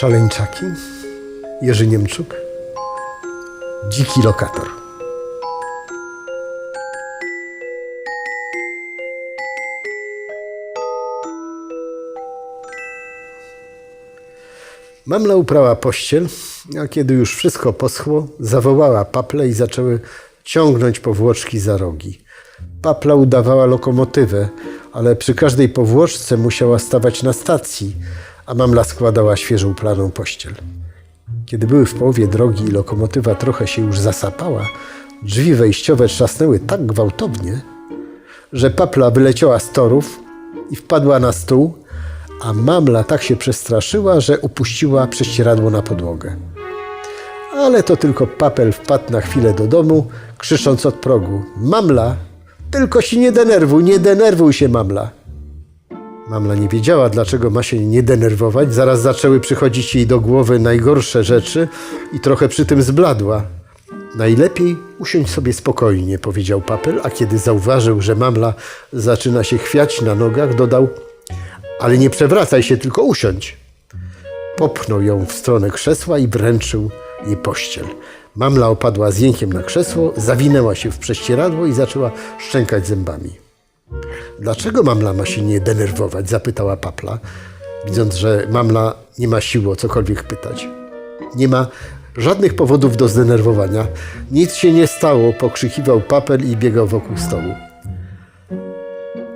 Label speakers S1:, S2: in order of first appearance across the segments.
S1: Szaleńczaki, Jerzy Niemczuk, Dziki lokator. Mamla uprała pościel, a kiedy już wszystko poschło, zawołała paple i zaczęły ciągnąć powłoczki za rogi. Papla udawała lokomotywę, ale przy każdej powłoczce musiała stawać na stacji, a mamla składała świeżą planą pościel. Kiedy były w połowie drogi i lokomotywa trochę się już zasapała, drzwi wejściowe trzasnęły tak gwałtownie, że papla wyleciała z torów i wpadła na stół, a mamla tak się przestraszyła, że upuściła prześcieradło na podłogę. Ale to tylko papel wpadł na chwilę do domu, krzycząc od progu: Mamla, tylko się nie denerwuj, nie denerwuj się, mamla. Mamla nie wiedziała, dlaczego ma się nie denerwować. Zaraz zaczęły przychodzić jej do głowy najgorsze rzeczy i trochę przy tym zbladła. Najlepiej usiąść sobie spokojnie, powiedział papel, a kiedy zauważył, że mamla zaczyna się chwiać na nogach, dodał: Ale nie przewracaj się, tylko usiądź. Popchnął ją w stronę krzesła i wręczył jej pościel. Mamla opadła z jękiem na krzesło, zawinęła się w prześcieradło i zaczęła szczękać zębami. Dlaczego mamla ma się nie denerwować? zapytała papla, widząc, że mamla nie ma siły o cokolwiek pytać. Nie ma żadnych powodów do zdenerwowania. Nic się nie stało, pokrzykiwał papel i biegał wokół stołu.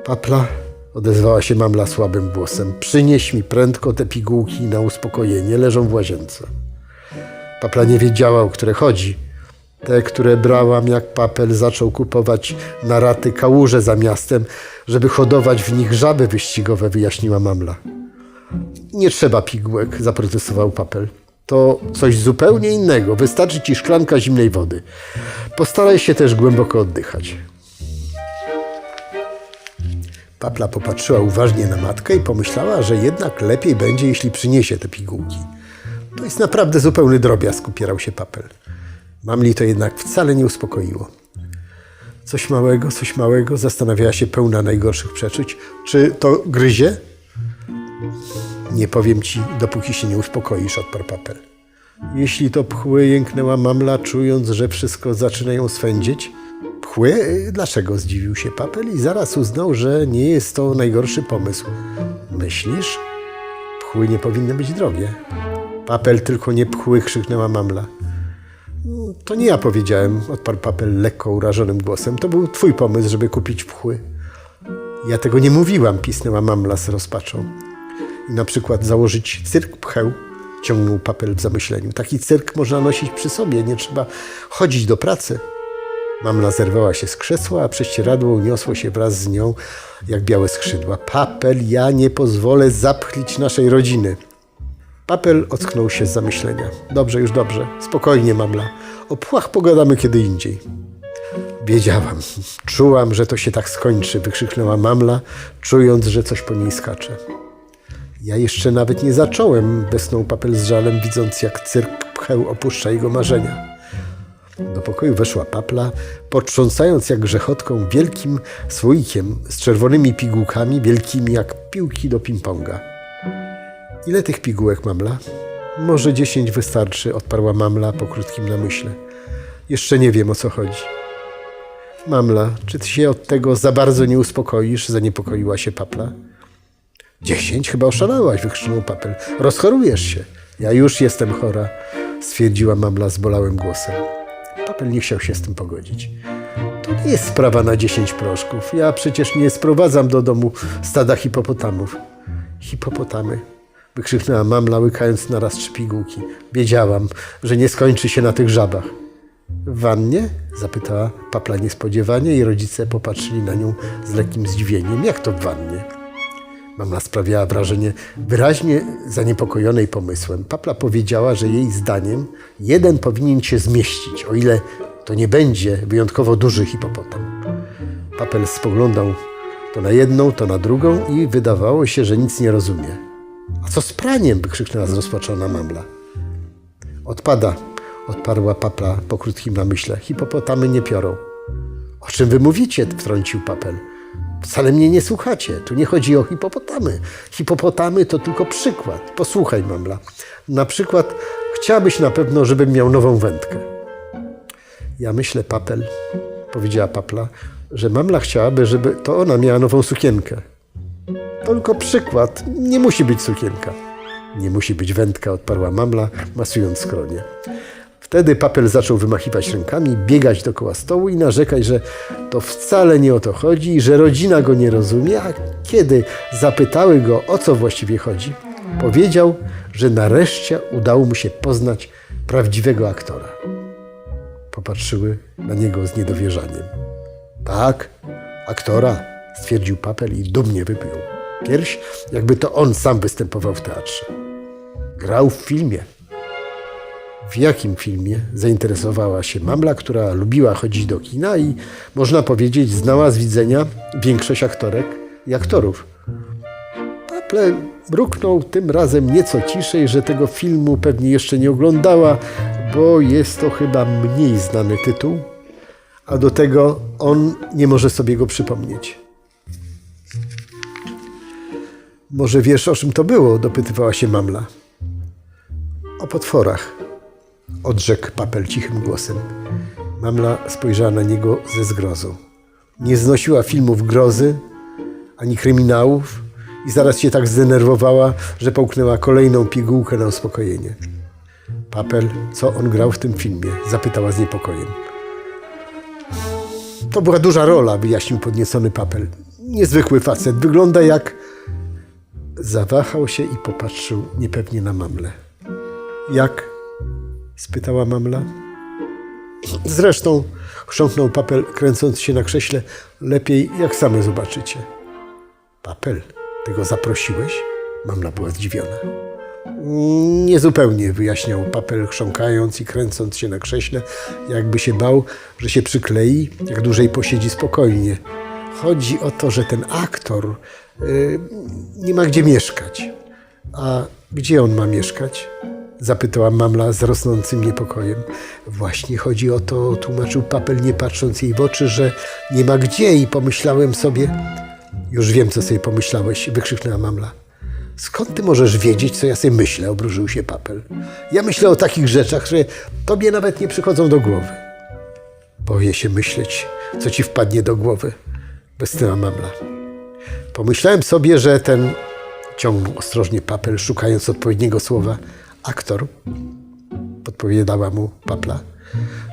S1: Papla, odezwała się mamla słabym głosem, przynieś mi prędko te pigułki na uspokojenie, leżą w łazience. Papla nie wiedziała, o które chodzi. Te, które brałam jak papel, zaczął kupować na raty kałuże za miastem, żeby hodować w nich żaby wyścigowe, wyjaśniła mamla. Nie trzeba pigułek, zaprotestował papel. To coś zupełnie innego. Wystarczy ci szklanka zimnej wody. Postaraj się też głęboko oddychać. Papla popatrzyła uważnie na matkę i pomyślała, że jednak lepiej będzie, jeśli przyniesie te pigułki. To jest naprawdę zupełny drobiazg, upierał się papel. Mamli to jednak wcale nie uspokoiło. Coś małego, coś małego, zastanawiała się pełna najgorszych przeczuć. Czy to gryzie? Nie powiem ci, dopóki się nie uspokoisz, odparł papel. Jeśli to pchły, jęknęła mamla, czując, że wszystko zaczyna ją swędzić. Pchły? Dlaczego? Zdziwił się papel i zaraz uznał, że nie jest to najgorszy pomysł. Myślisz? Pchły nie powinny być drogie. Papel tylko nie pchły, krzyknęła mamla. To nie ja powiedziałem, odparł papel lekko urażonym głosem. To był twój pomysł, żeby kupić pchły. Ja tego nie mówiłam, pisnęła mamla z rozpaczą. I na przykład założyć cyrk pcheł, ciągnął papel w zamyśleniu. Taki cyrk można nosić przy sobie, nie trzeba chodzić do pracy. Mamla zerwała się z krzesła, a prześcieradło uniosło się wraz z nią jak białe skrzydła. Papel, ja nie pozwolę zapchlić naszej rodziny. Papel ocknął się z zamyślenia. Dobrze, już dobrze. Spokojnie, mamla. O płach pogadamy kiedy indziej. Wiedziałam, czułam, że to się tak skończy, wykrzyknęła mamla, czując, że coś po niej skacze. Ja jeszcze nawet nie zacząłem, westnął papel z żalem, widząc jak cyrk pcheł opuszcza jego marzenia. Do pokoju weszła papla, potrząsając jak grzechotką wielkim słoikiem z czerwonymi pigułkami, wielkimi jak piłki do ping-ponga. Ile tych pigułek, mamla? Może dziesięć wystarczy, odparła mamla po krótkim namyśle. Jeszcze nie wiem o co chodzi. Mamla, czy ty się od tego za bardzo nie uspokoisz? Zaniepokoiła się papla. Dziesięć? Chyba oszalałaś, wykrzyknął papel. Rozchorujesz się. Ja już jestem chora, stwierdziła mamla zbolałym głosem. Papel nie chciał się z tym pogodzić. To nie jest sprawa na dziesięć proszków. Ja przecież nie sprowadzam do domu stada hipopotamów. Hipopotamy, wykrzyknęła mamla, łykając naraz trzy pigułki. Wiedziałam, że nie skończy się na tych żabach. W wannie? zapytała papla niespodziewanie i rodzice popatrzyli na nią z lekkim zdziwieniem. Jak to w wannie? Mama sprawiała wrażenie wyraźnie zaniepokojonej pomysłem. Papla powiedziała, że jej zdaniem jeden powinien się zmieścić, o ile to nie będzie wyjątkowo duży hipopotam. Papel spoglądał to na jedną, to na drugą i wydawało się, że nic nie rozumie. A co z praniem? wykrzyknęła zrozpaczona mamla. Odpada, odparła papla po krótkim namyśle. Hipopotamy nie piorą. O czym wy mówicie? wtrącił papel. Wcale mnie nie słuchacie. Tu nie chodzi o hipopotamy. Hipopotamy to tylko przykład. Posłuchaj, mamla. Na przykład chciałabyś na pewno, żebym miał nową wędkę. Ja myślę, papel, powiedziała papla, że mamla chciałaby, żeby to ona miała nową sukienkę. Tylko przykład. Nie musi być sukienka. Nie musi być wędka, odparła mamla, masując skronie. Wtedy papel zaczął wymachiwać rękami, biegać dookoła stołu i narzekać, że to wcale nie o to chodzi że rodzina go nie rozumie, a kiedy zapytały go, o co właściwie chodzi, powiedział, że nareszcie udało mu się poznać prawdziwego aktora. Popatrzyły na niego z niedowierzaniem. Tak, aktora, stwierdził papel i dumnie wypiął. Pierś, jakby to on sam występował w teatrze. Grał w filmie. W jakim filmie zainteresowała się mamla, która lubiła chodzić do kina i, można powiedzieć, znała z widzenia większość aktorek i aktorów. Paple mruknął tym razem nieco ciszej, że tego filmu pewnie jeszcze nie oglądała, bo jest to chyba mniej znany tytuł, a do tego on nie może sobie go przypomnieć. Może wiesz, o czym to było? dopytywała się mamla. O potworach, odrzekł papel cichym głosem. Mamla spojrzała na niego ze zgrozą. Nie znosiła filmów grozy ani kryminałów i zaraz się tak zdenerwowała, że połknęła kolejną pigułkę na uspokojenie. Papel, co on grał w tym filmie? zapytała z niepokojem. To była duża rola, wyjaśnił podniecony papel. Niezwykły facet, wygląda jak. Zawahał się i popatrzył niepewnie na mamlę. Jak? spytała mamla. Zresztą, chrząknął papel, kręcąc się na krześle, lepiej jak same zobaczycie. Papel, ty go zaprosiłeś? Mamla była zdziwiona. Niezupełnie, wyjaśniał papel, chrząkając i kręcąc się na krześle, jakby się bał, że się przyklei, jak dłużej posiedzi spokojnie. Chodzi o to, że ten aktor y, nie ma gdzie mieszkać. A gdzie on ma mieszkać? Zapytała mamla z rosnącym niepokojem. Właśnie chodzi o to, tłumaczył papel, nie patrząc jej w oczy, że nie ma gdzie i pomyślałem sobie... Już wiem, co sobie pomyślałeś, wykrzyknęła mamla. Skąd ty możesz wiedzieć, co ja sobie myślę? Obróżył się papel. Ja myślę o takich rzeczach, które tobie nawet nie przychodzą do głowy. Boję się myśleć, co ci wpadnie do głowy, westchnęła mamla. Pomyślałem sobie, że ten, ciągnął ostrożnie papel, szukając odpowiedniego słowa, aktor, podpowiadała mu papla.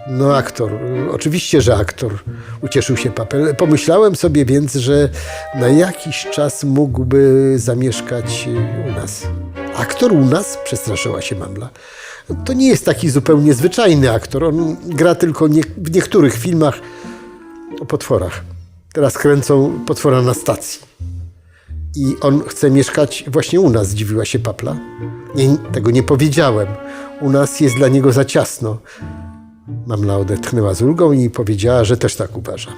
S1: No aktor, oczywiście, że aktor, ucieszył się papel. Pomyślałem sobie więc, że na jakiś czas mógłby zamieszkać u nas. Aktor u nas? Przestraszyła się mamla. To nie jest taki zupełnie zwyczajny aktor. On gra tylko nie, w niektórych filmach o potworach. Teraz kręcą potwora na stacji. I on chce mieszkać właśnie u nas, zdziwiła się papla. Nie, tego nie powiedziałem. U nas jest dla niego za ciasno. Mamla odetchnęła z ulgą i powiedziała, że też tak uważa.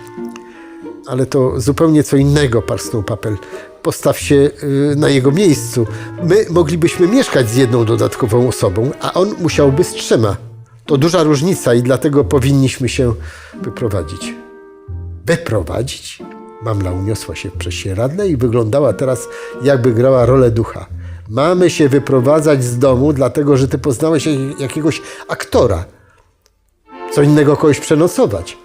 S1: Ale to zupełnie co innego, parsnął papel. Postaw się y, na jego miejscu. My moglibyśmy mieszkać z jedną dodatkową osobą, a on musiałby z trzema. To duża różnica i dlatego powinniśmy się wyprowadzić. Wyprowadzić? Mamla uniosła się w prześcieradle i wyglądała teraz, jakby grała rolę ducha. Mamy się wyprowadzać z domu, dlatego że ty poznałeś jak- jakiegoś aktora. Co innego kogoś przenocować.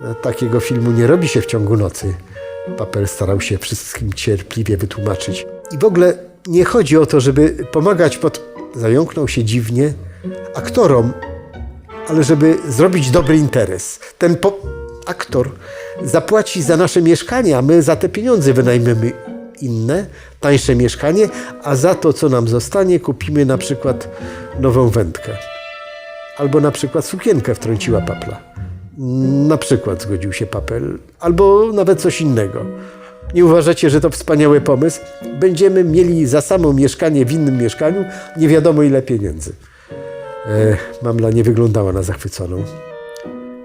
S1: E, Takiego filmu nie robi się w ciągu nocy. Papel starał się wszystkim cierpliwie wytłumaczyć. I w ogóle nie chodzi o to, żeby pomagać pod... Zająknął się dziwnie aktorom, ale żeby zrobić dobry interes. Ten po... aktor zapłaci za nasze mieszkanie, a my za te pieniądze wynajmiemy inne, tańsze mieszkanie, a za to, co nam zostanie, kupimy na przykład nową wędkę. Albo na przykład sukienkę wtrąciła papla. Na przykład zgodził się papel, albo nawet coś innego. Nie uważacie, że to wspaniały pomysł? Będziemy mieli za samo mieszkanie w innym mieszkaniu nie wiadomo ile pieniędzy. E, mamla nie wyglądała na zachwyconą.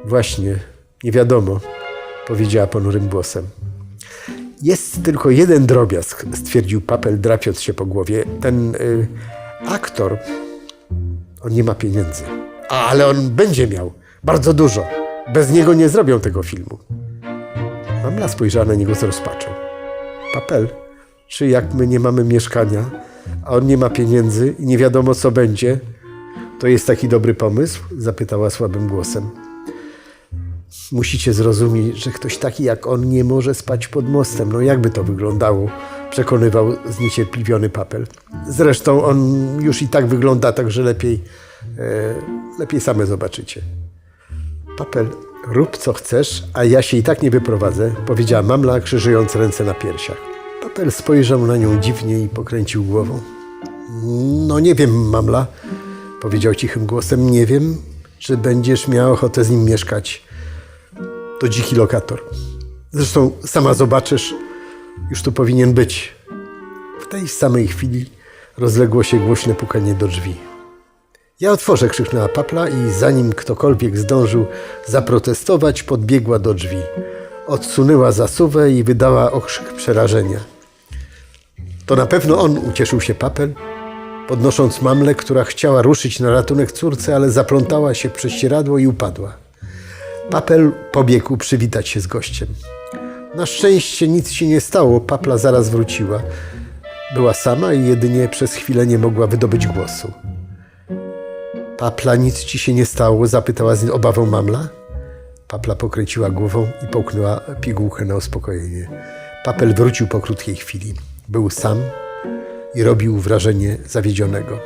S1: Właśnie, nie wiadomo, powiedziała ponurym głosem. Jest tylko jeden drobiazg, stwierdził papel, drapiąc się po głowie. Ten y, aktor, on nie ma pieniędzy. Ale on będzie miał bardzo dużo. Bez niego nie zrobią tego filmu. Mamla spojrzała na niego z rozpaczą. Papel, czy jak my nie mamy mieszkania, a on nie ma pieniędzy i nie wiadomo co będzie, to jest taki dobry pomysł? Zapytała słabym głosem. Musicie zrozumieć, że ktoś taki jak on nie może spać pod mostem. No jakby to wyglądało? Przekonywał zniecierpliwiony papel. Zresztą on już i tak wygląda tak, że lepiej, e, lepiej same zobaczycie. Papel, rób co chcesz, a ja się i tak nie wyprowadzę, powiedziała mamla, krzyżując ręce na piersiach. Papel spojrzał na nią dziwnie i pokręcił głową. No nie wiem, mamla, powiedział cichym głosem. Nie wiem, czy będziesz miał ochotę z nim mieszkać. To dziki lokator. Zresztą sama zobaczysz, już tu powinien być. W tej samej chwili rozległo się głośne pukanie do drzwi. Ja otworzę, krzyknęła papla i zanim ktokolwiek zdążył zaprotestować, podbiegła do drzwi. Odsunęła zasuwę i wydała okrzyk przerażenia. To na pewno on, ucieszył się papel, podnosząc mamlę, która chciała ruszyć na ratunek córce, ale zaplątała się w prześcieradło i upadła. Papel pobiegł przywitać się z gościem. Na szczęście nic się nie stało, papla zaraz wróciła. Była sama i jedynie przez chwilę nie mogła wydobyć głosu. Papla, nic ci się nie stało? zapytała z obawą mamla. Papla pokręciła głową i połknęła pigułkę na uspokojenie. Papel wrócił po krótkiej chwili. Był sam i robił wrażenie zawiedzionego.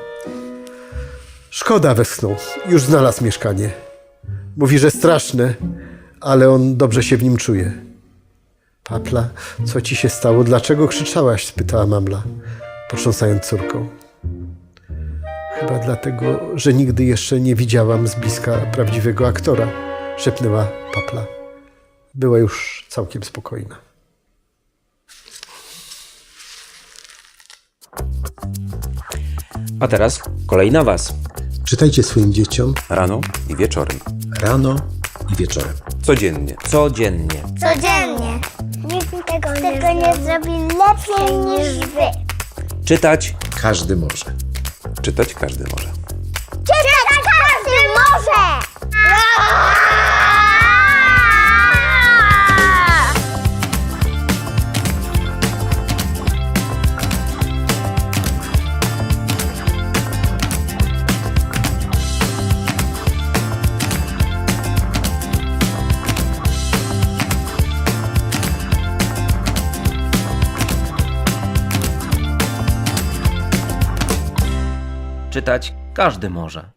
S1: Szkoda, westchnął. Już znalazł mieszkanie. Mówi, że straszne, ale on dobrze się w nim czuje. Papla, co ci się stało? Dlaczego krzyczałaś? spytała mamla, potrząsając córką. Chyba dlatego, że nigdy jeszcze nie widziałam z bliska prawdziwego aktora, szepnęła papla. Była już całkiem spokojna.
S2: A teraz kolej na Was.
S1: Czytajcie swoim dzieciom
S2: Rano i wieczorem.
S1: Rano i wieczorem.
S2: Codziennie. Codziennie.
S3: Codziennie. Nikt tego, tego nie zrobi lepiej niż wy.
S2: Czytać. Każdy może.
S3: Czytać każdy może.
S4: Czytać każdy może.